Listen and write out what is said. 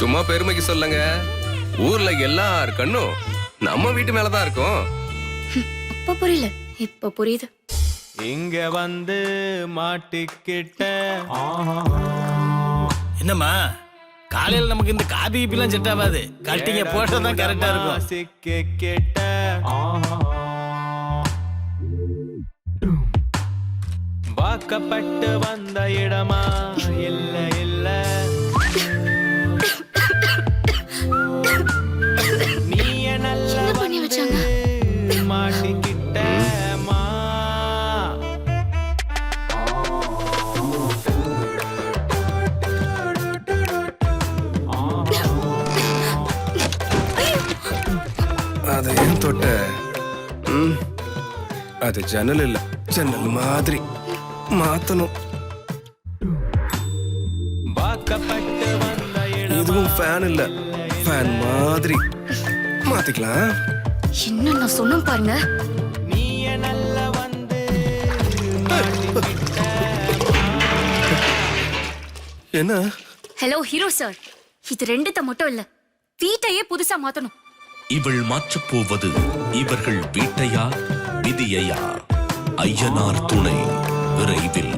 சும்மா பெருமைக்கு சொல்லுங்க. ஊர்ல எல்லார் கண்ணும் நம்ம வீட்டு மேலதான் இருக்கும். அப்ப புரியல. இப்ப புரியுது. இங்க வந்து மாட்டிக்கிட்ட. என்னம்மா? காலையில நமக்கு இந்த காபி கீபிலாம் செட் ஆகாது. கட்டிங்க போட்டா தான் கரெக்டா இருக்கும். சிக்கி கிட்ட. வாக்கப்பட்டு வந்த இடமா? இல்ல இல்ல. நீ நல்ல வச்சாங்க? மாட்டிக்கிட்டமா அதை ஏன் தொட்ட? அது ஜன்னல் இல்ல. ஜன்னல் மாதிரி. மாத்தணும் வாக்கப்பட்டு வந்த இடம் இதுவும் ஃபேன் இல்ல ஃபேன் மாதிரி மாத்திக்கலாம் என்ன நான் சொன்னேன் பாருங்க நீ நல்ல வந்து என்ன ஹலோ ஹீரோ சார் இது ரெண்டுத்த மட்டும் இல்ல வீட்டையே புதுசா மாத்தணும் இவள் மாற்றப் போவது இவர்கள் வீட்டையா விதியையா ஐயனார் துணை റെയ്തിൽ